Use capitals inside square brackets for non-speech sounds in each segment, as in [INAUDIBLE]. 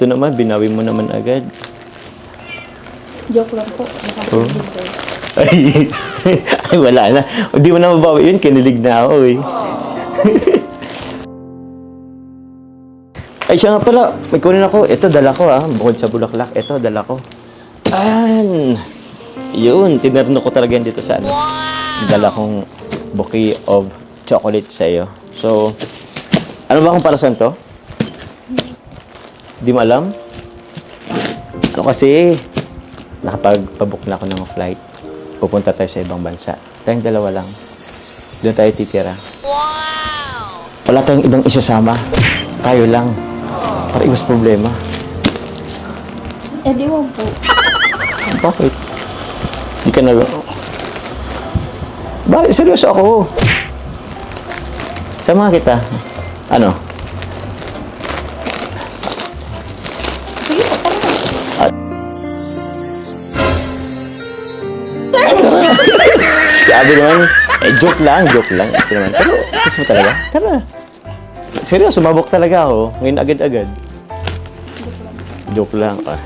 Ito naman, binawi mo naman agad. Joke lang po. Oh. Ay, [LAUGHS] ay wala na. Hindi mo na mabawi yun, kinilig na ako eh. [LAUGHS] ay, siya nga pala, may kunin ako. Ito, dala ko ah. Bukod sa bulaklak, ito, dala ko. An! Yun, tinerno ko talaga yan dito sa ano. Dala kong bouquet of chocolate sa iyo. So, ano ba kung para saan to? Di mo alam? Ano kasi, nakapagpabook na ako ng flight. Pupunta tayo sa ibang bansa. Tayong dalawa lang. Doon tayo titira. Wow! Wala tayong ibang isasama. Tayo lang. Para iwas problema. Eh, di wag po. Bakit? Di ka na... Bakit? Seryoso ako. Sama kita. Ano? Sabi naman, eh, joke lang, joke lang. Ito naman. Pero, sis mo talaga? Tara. Seryoso, mabok talaga ako. Ngayon agad-agad. Joke lang. Ah.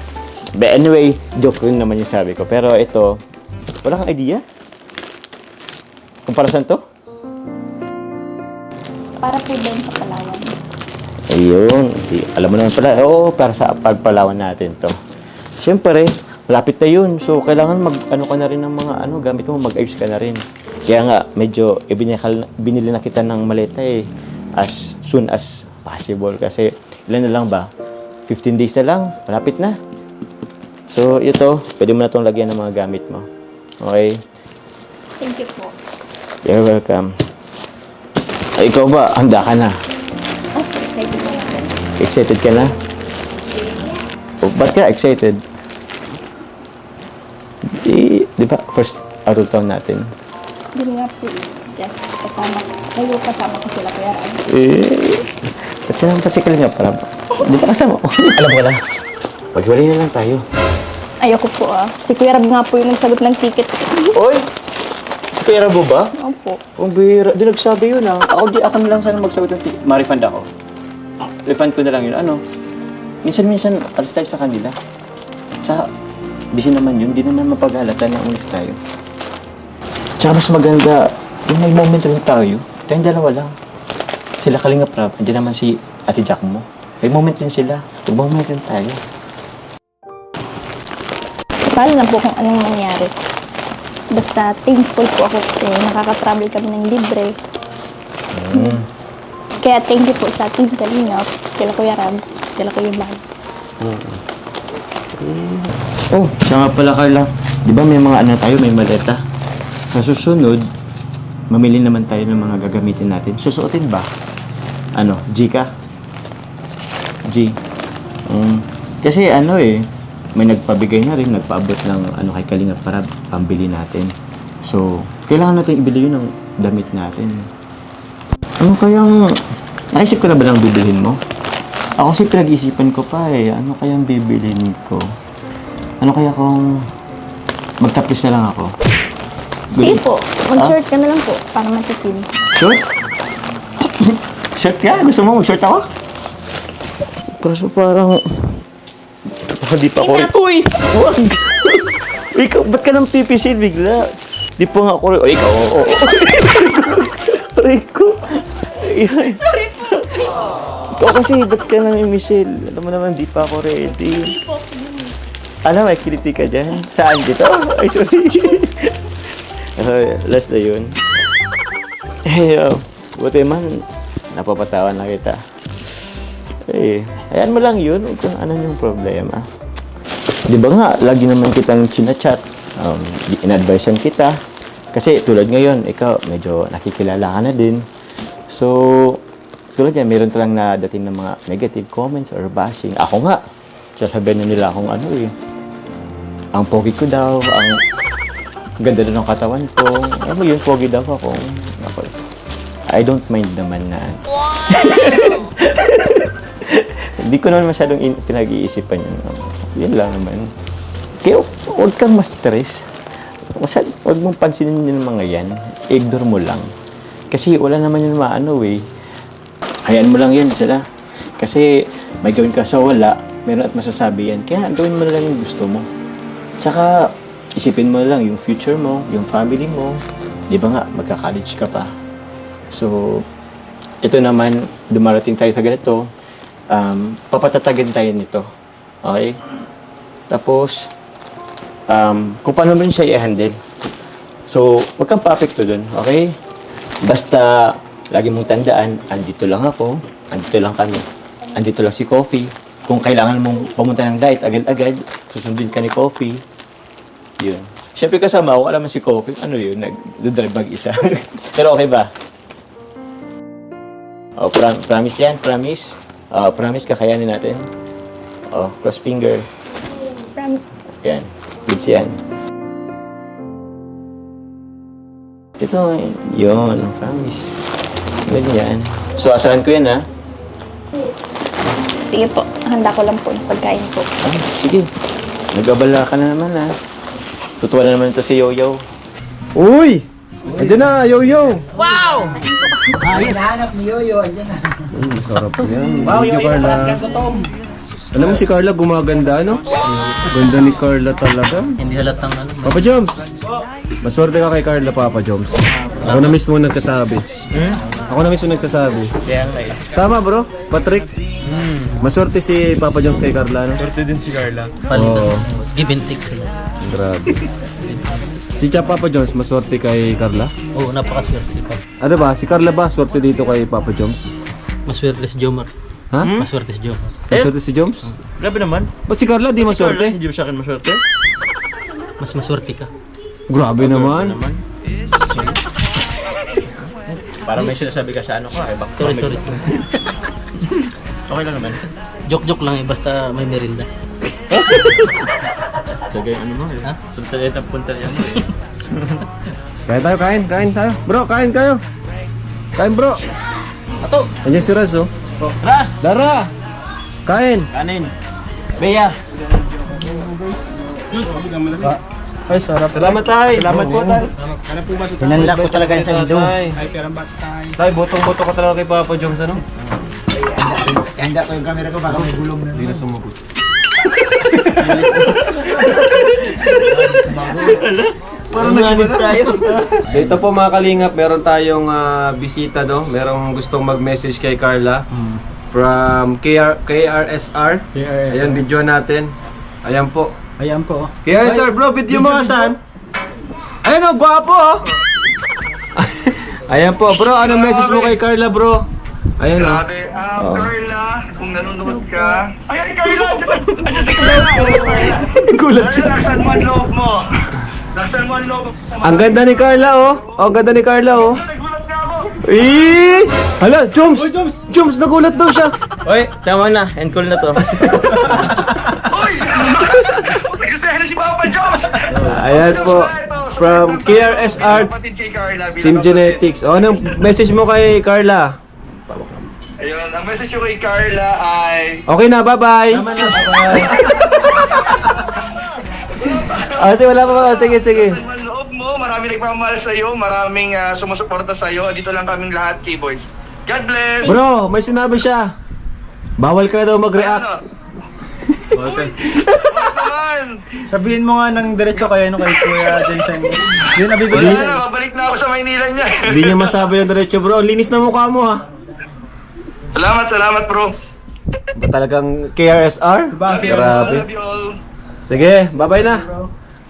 But anyway, joke rin naman yung sabi ko. Pero ito, wala kang idea? Kung para saan to? Para po din sa Palawan. Ayun. Di, alam mo naman pala. Oo, para sa pagpalawan natin to. Siyempre, malapit na yun. So, kailangan mag, ano ka na rin ng mga, ano, gamit mo, mag-ayos ka na rin. Kaya nga, medyo, eh, binikal, binili na kita ng maleta eh. As soon as possible. Kasi, ilan na lang ba? 15 days na lang. Malapit na. So, ito, pwede mo na itong lagyan ng mga gamit mo. Okay? Thank you po. You're welcome. Ay, ikaw ba? Handa ka na? Okay, excited na. Excited ka na? O, ba't ka excited? Di, di ba, first out of town natin. Yun nga po. Just kasama. Kayo kasama ko sila Ram. Eh, ba't sila pa si nga para Di ba kasama? [LAUGHS] Alam ko na. Maghiwalay na lang tayo. Ayoko po ah. Si Kuya Rab nga po yung nagsagot ng ticket. Oy! Si Kuya Rabo ba? Opo. Kung bihira, di nagsabi yun ah. Ako di, ako na lang sana magsagot ng ticket. Ma-refund ako. Refund ko na lang yun. Ano? Minsan-minsan, alis tayo sa kanila. Sa, busy naman yun. Di naman mapaghalata na umalis tayo. Tsaka mas maganda, yung may moment lang tayo. Tayong dalawa lang. Sila Kalinga Prab. Andiyan naman si Ate Jack mo. May moment din sila. Mag-moment din tayo. Paano na po kung anong mangyari. Basta thankful po ako kasi nakaka-travel kami ng libre. Mm. Kaya thank you po sa Team Kalingap, kila Kuya Rab, kila Kuya Bal. Oh, siya nga pala Carla. Di ba may mga ano tayo, may maleta? Sa susunod, mamili naman tayo ng mga gagamitin natin. Susuotin ba? Ano, G ka? G. Um, kasi ano eh, may nagpabigay na rin, nagpaabot ng ano kay Kalinga para pambili natin. So, kailangan natin ibili yun ng damit natin. Ano kayang, naisip ko na ba ng bibilhin mo? Ako kasi pinag-isipan ko pa eh, ano kayang bibilhin ko? Ano kaya kung magtapos na lang ako? Sige po, mag-short ka na lang po para matipid. Short? [LAUGHS] Short ka? Gusto mo mag-short ako? Kaso parang... Oh, di pa ako. Uy! Wag! [LAUGHS] ikaw, ba't ka nang pipisil bigla? Di pa nga ako. Oh, ikaw, oo. Oh, [LAUGHS] Aray ko. Sorry po. Ikaw kasi, ba't ka nang imisil? Alam mo naman, di pa ako ready. Ano, may kiliti ka dyan? Saan dito? Ay, sorry. Uh, last na yun. Eh, uh, buti man, napapatawan na kita. Eh, ayan mo lang yun, huwag kang ano yung problema. Di ba nga, lagi naman kitang chinachat. Um, in-advisean kita. Kasi tulad ngayon, ikaw, medyo nakikilala ka na din. So, tulad yan, meron talang na dating ng mga negative comments or bashing. Ako nga, sasabihin na nila akong ano eh. Ang pogi ko daw, ang ganda na ng katawan ko. Ano yun, pogi daw ako. ako. I don't mind naman na. [LAUGHS] Hindi ko naman masyadong in- pinag-iisipan yun. Yun lang naman. Kaya huwag kang ma-stress. Masad, huwag mong pansinin yung mga yan. Ignore mo lang. Kasi wala naman yun maano eh. Hayaan mo lang yun sila. Kasi may gawin ka sa wala, meron at masasabi yan. Kaya gawin mo na lang yung gusto mo. Tsaka, isipin mo lang yung future mo, yung family mo. Di ba nga, magka-college ka pa. So, ito naman, dumarating tayo sa ganito, um, papatatagin tayo nito. Okay? Tapos, um, kung paano mo siya i-handle. So, huwag kang pa-apekto dun, okay? Basta, lagi mong tandaan, andito lang ako, andito lang kami, andito lang si Coffee. Kung kailangan mong pumunta ng diet agad-agad, susundin ka ni Coffee. Yun. Siyempre kasama ako, alam mo si Coffee, ano yun, nag-drive mag-isa. [LAUGHS] Pero okay ba? Oh, prom- promise yan, promise. Oh, promise kakayanin natin. Oh, cross finger. Promise. Yan. Goods yan. Ito, yun, promise. Ganyan. So, asahan ko yan, ha? Sige po, handa ko lang po yung pagkain ko. Ah, sige. Nagabala ka na naman, ha? Tutuwa na naman ito si Yoyo. Uy! Andiyan na, yo-yo! Hinahanap ni Yoyo, andyan na. Mm, sarap yan. Wow, yo, Carla. Alam mo si Carla gumaganda, no? Ganda ni Carla talaga. Hindi halatang ano. Papa Joms! Maswerte ka kay Carla, Papa Joms. Ako na mismo nagsasabi. Ako na mismo nagsasabi. Kaya nga, eh. Tama bro, Patrick. Maswerte si Papa Joms kay Carla, no? Palitan. Oo. Give and take sila. Grabe. Si Cha Papa Joms, maswerte kay Carla. Oo, napakaswerte pa. Ano ba, si Carla ba swerte dito kay Papa Joms? Maswerte si Jomar. Ha? Maswerte si Jomar. Maswerte si Joms? Grabe naman. Ba't si Carla di maswerte? Hindi ba sa akin maswerte? Mas maswerte ka. Grabe naman. Para may sinasabi ka sa ano ka, eh. Bak- Sorry, sorry. Okay lang naman. Joke-joke lang eh, basta may merinda. Sige, ano mo, eh. Ha? Punta yan, punta yan. Kain tayo, kain, kain tayo. Bro, kain kayo. Kain bro. Ato! Andiyan si Raz oh. Ras! Dara! Kain! Kanin! Bea! Ay, sarap. Salamat tay. Salamat po tay. Hinanla ko talaga yung sa indo. Tay. Tay, botong-boto ka talaga kay Papa Joms ano? Handa ko yung camera ko, baka may gulong na. Hindi na sumagot. Parang nanganib tayo. So ito po mga kalingap, meron tayong ah, bisita no. Merong gustong mag-message kay Carla. From KR, KRSR. Ayan, video natin. Ayan po. Ayan po. KRSR bro, video mo nga saan? Ayan o, gwapo oh. [LAUGHS] Ayan po, bro. Anong message mo kay Carla bro? Ayan o. Grabe. Um, Oh. Carla, kung nanonood ka... Ay, ay, Carla! Andiyan [LAUGHS] andiyan si Carla! [LAUGHS] Gulat Carla, laksan mo ang loob mo. Laksan mo ang loob mo. Ang ganda ni Carla oh. Oh, ang ganda ni Carla oh. Nagulat nga ako. Eh! Hala, Joms! Joms! nagulat daw siya. Oy, tama na. End call na to. Uy! Nagsasayahan na si Papa Jones! [LAUGHS] Ayan po. From Carla. bilang Team. Genetics. Oh, anong message mo kay Carla? Ayun, ang message ko kay Carla ay... Okay na, bye-bye. [LAUGHS] Ah, sige, wala pa ba? Sige, sige. Ang loob mo. Maraming nagmamahal sa'yo. Maraming uh, sumusuporta sa'yo. Dito lang kaming lahat, K-Boys. God bless! Bro, may sinabi siya. Bawal ka daw mag-react. Ano? Uy! Naman? Sabihin mo nga ng diretso kaya no kay Kuya Jensen. Yun Wala nabibigay. na, babalik na ako sa Maynila niya. Hindi niya masabi ng diretso, bro. Linis na mukha mo, ha? salamat, salamat bro. Ba talagang KRSR? Love you all, Grabe. love you all. Sige, bye-bye na.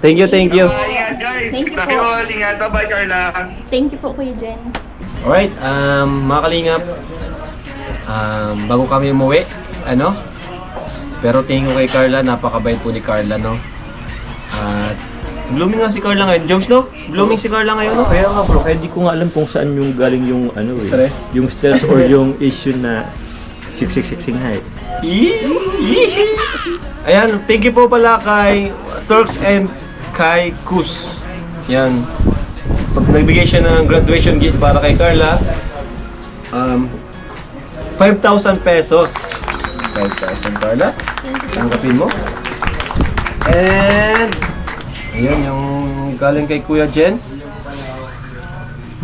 Thank you, thank you. Bye, ingat guys. Thank you love po. you all. Ingat. Bye, Carla. Thank you po, Kuya Jens. Alright, um, mga kalingap, um, bago kami umuwi, ano, pero tingin ko kay Carla, napakabait po ni Carla, no? At, blooming nga si Carla ngayon. Joms, no? Blooming si Carla ngayon, no? Kaya nga bro, kaya di ko nga alam kung saan yung galing yung ano eh. Stress? Yung stress or [LAUGHS] yung issue na siksik-siksing na eh. Ayan, thank you po pala kay Turks and kay Kus. Yan. Pag nagbigay siya ng graduation gift para kay Carla, um, 5,000 pesos. 5,000 Carla. Tanggapin mo. And, ayan yung galing kay Kuya Jens.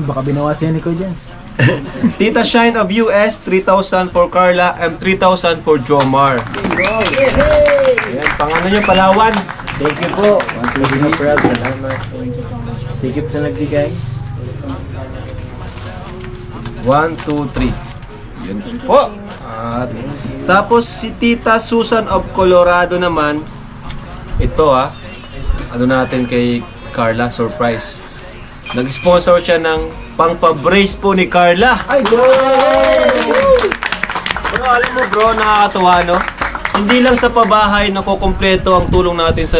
Baka binawas yan ni Kuya Jens. [LAUGHS] Tita Shine of US, 3,000 for Carla, and 3,000 for Jomar. Ayan, pang ano nyo, Palawan. Thank you po. Thank you, proud. Salamat. Thank you po sa nagbigay. 1, 2, 3. Yun po. At, tapos si Tita Susan of Colorado naman, ito ah, ano natin kay Carla, surprise. Nag-sponsor siya ng pangpa-brace po ni Carla. Ay, bro! Bro, alam mo bro, nakakatuwa no? Hindi lang sa pabahay na kukumpleto ang tulong natin sa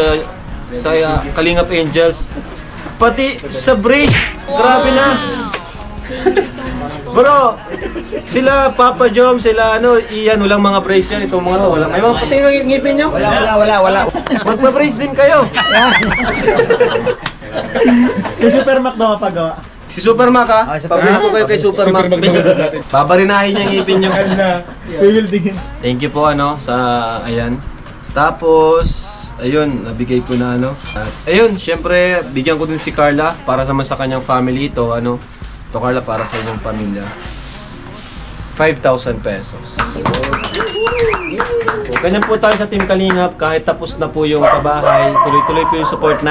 sa uh, Kalingap Angels. Pati sa brace, grabe na. Bro, sila Papa Jom, sila ano, iyan, walang mga brace yan. Itong mga to, walang. May mga puti ng ngipin nyo. Wala, wala, wala, wala. Magpa-brace din kayo. Yung Supermac daw mapagawa. Si Supermac ha, Ah, si pa-brace ko kayo kay Supermac. Babarinahin niya ang ngipin nyo. Thank you po ano sa ayan. Tapos ayun, nabigay ko na ano. At ayun, syempre bigyan ko din si Carla para sa sa kanyang family ito ano. To Carla para sa inyong pamilya. 5,000 pesos. Ganyan po tayo sa Team Kalingap kahit tapos na po yung pabahay, tuloy-tuloy po yung support na